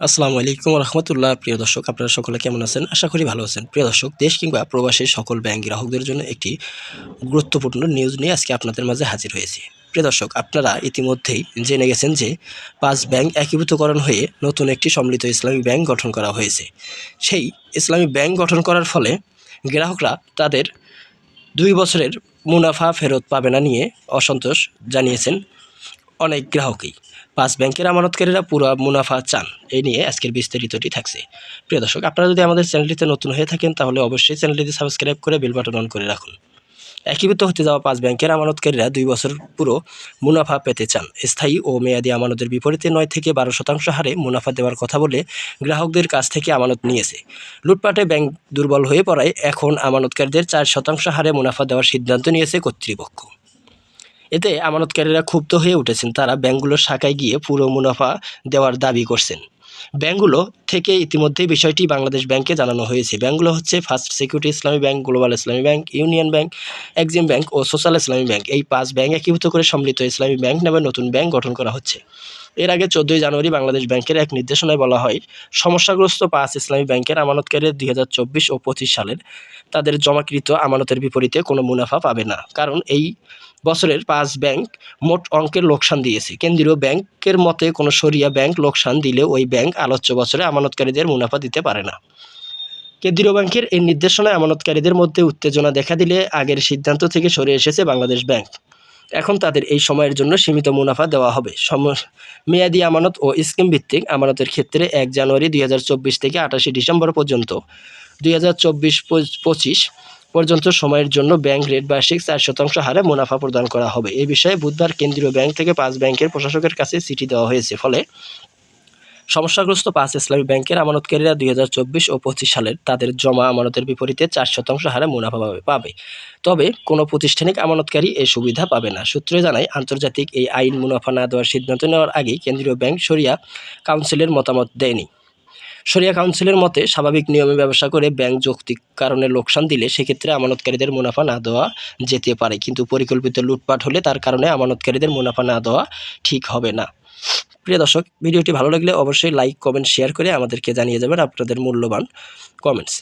আসসালামু আলাইকুম রহমতুল্লাহ। প্রিয় দর্শক, আপনারা সকলে কেমন আছেন? আশা করি ভালো আছেন। প্রিয় দর্শক, দেশ কিংবা প্রবাসী সকল ব্যাংক গ্রাহকদের জন্য একটি গুরুত্বপূর্ণ নিউজ নিয়ে আজকে আপনাদের মাঝে হাজির হয়েছি। প্রিয় দর্শক, আপনারা ইতিমধ্যেই জেনে গেছেন যে পাঁচ ব্যাংক একীভূতকরণ হয়ে নতুন একটি সম্মিলিত ইসলামী ব্যাংক গঠন করা হয়েছে। সেই ইসলামী ব্যাংক গঠন করার ফলে গ্রাহকরা তাদের দুই বছরের মুনাফা ফেরত পাবে না নিয়ে অসন্তোষ জানিয়েছেন অনেক গ্রাহকই। পাঁচ ব্যাংকের আমানতকারীরা পুরো মুনাফা চান। এই নিয়ে আজকের বিস্তারিতটি থাকছে। প্রিয় দর্শক, আপনারা যদি আমাদের চ্যানেলটিতে নতুন হয়ে থাকেন, তাহলে অবশ্যই চ্যানেলটিতে সাবস্ক্রাইব করে বেল বাটন অন করে রাখুন। একীভূত হতে যাওয়া পাঁচ ব্যাংকের আমানতকারীরা দুই বছর পুরো মুনাফা পেতে চান। স্থায়ী ও মেয়াদী আমানতের বিপরীতে নয় থেকে বারো শতাংশ হারে মুনাফা দেওয়ার কথা বলে গ্রাহকদের কাছ থেকে আমানত নিয়েছে। লুটপাটে ব্যাংক দুর্বল হয়ে পড়ায় এখন আমানতকারীদের চার শতাংশ হারে মুনাফা দেওয়ার সিদ্ধান্ত নিয়েছে কর্তৃপক্ষ। এতে আমানতকারীরা ক্ষুব্ধ হয়ে উঠেছেন। তারা ব্যাংকগুলোর শাখায় গিয়ে পুরো মুনাফা দেওয়ার দাবি করছেন। ব্যাংকগুলো থেকে ইতিমধ্যেই বিষয়টি বাংলাদেশ ব্যাংকে জানানো হয়েছে। ব্যাংকগুলো হচ্ছে first security Islami bank, global Islami bank, union bank, exim bank ও সোশ্যাল ইসলামী ব্যাংক। এই পাঁচ ব্যাংক একীভূত করে সম্মিলিত ইসলামী ব্যাংক নামে নতুন ব্যাংক গঠন করা হচ্ছে। এর আগে চোদ্দোই জানুয়ারি বাংলাদেশ ব্যাংকের এক নির্দেশনায় বলা হয়, সমস্যাগ্রস্ত পাঁচ ইসলামী ব্যাংকের আমানতকারী দুই ও পঁচিশ সালের তাদের জমাকৃত আমানতের বিপরীতে কোনো মুনাফা পাবে না। কারণ এই বছরের পাঁচ ব্যাংক মোট অঙ্কের লোকসান দিয়েছে। কেন্দ্রীয় ব্যাংকের মতে কোনো সরিয়া ব্যাংক লোকসান দিলে ওই ব্যাংক আলোচ্য বছরে আমানতকারীদের মুনাফা দিতে পারে না। কেন্দ্রীয় ব্যাংকের এই নির্দেশনায় আমানতকারীদের মধ্যে উত্তেজনা দেখা দিলে আগের সিদ্ধান্ত থেকে সরে এসেছে বাংলাদেশ ব্যাংক। এখন তাদের এই সময়ের জন্য সীমিত মুনাফা দেওয়া হবে। সম মেয়াদি আমানত ও স্কিম ভিত্তিক আমানতের ক্ষেত্রে এক জানুয়ারি দুই হাজার চব্বিশ থেকে আঠাশে ডিসেম্বর পর্যন্ত, দুই হাজার পর্যন্ত সময়ের জন্য ব্যাংক রেট বার্ষিক চার শতাংশ হারে মুনাফা প্রদান করা হবে। এই বিষয়ে বুধবার কেন্দ্রীয় ব্যাংক থেকে পাঁচ ব্যাংকের প্রশাসকের কাছে চিঠি দেওয়া হয়েছে। ফলে সমস্যাগ্রস্ত পাঁচ ইসলামী ব্যাংকের আমানতকারীরা দুই হাজার চব্বিশ ও পঁচিশ সালের তাদের জমা আমানতের বিপরীতে চার শতাংশ হারে মুনাফা পাবে তবে কোনো প্রতিষ্ঠানিক আমানতকারী এই সুবিধা পাবে না। সূত্রে জানায়, আন্তর্জাতিক এই আইন মুনাফা না দেওয়ার সিদ্ধান্ত নেওয়ার আগেই কেন্দ্রীয় ব্যাংক সরিয়া কাউন্সিলের মতামত দেয়নি। সরিয়া কাউন্সিলের মতে, স্বাভাবিক নিয়মে ব্যবসা করে ব্যাংক যৌক্তিক কারণে লোকসান দিলে সেক্ষেত্রে আমানতকারীদের মুনাফা না দেওয়া যেতে পারে। কিন্তু পরিকল্পিত লুটপাট হলে তার কারণে আমানতকারীদের মুনাফা না দেওয়া ঠিক হবে না। প্রিয় দর্শক, ভিডিওটি ভালো লাগলে অবশ্যই লাইক কমেন্ট শেয়ার করে আমাদেরকে জানিয়ে যাবেন আপনাদের মূল্যবান কমেন্টস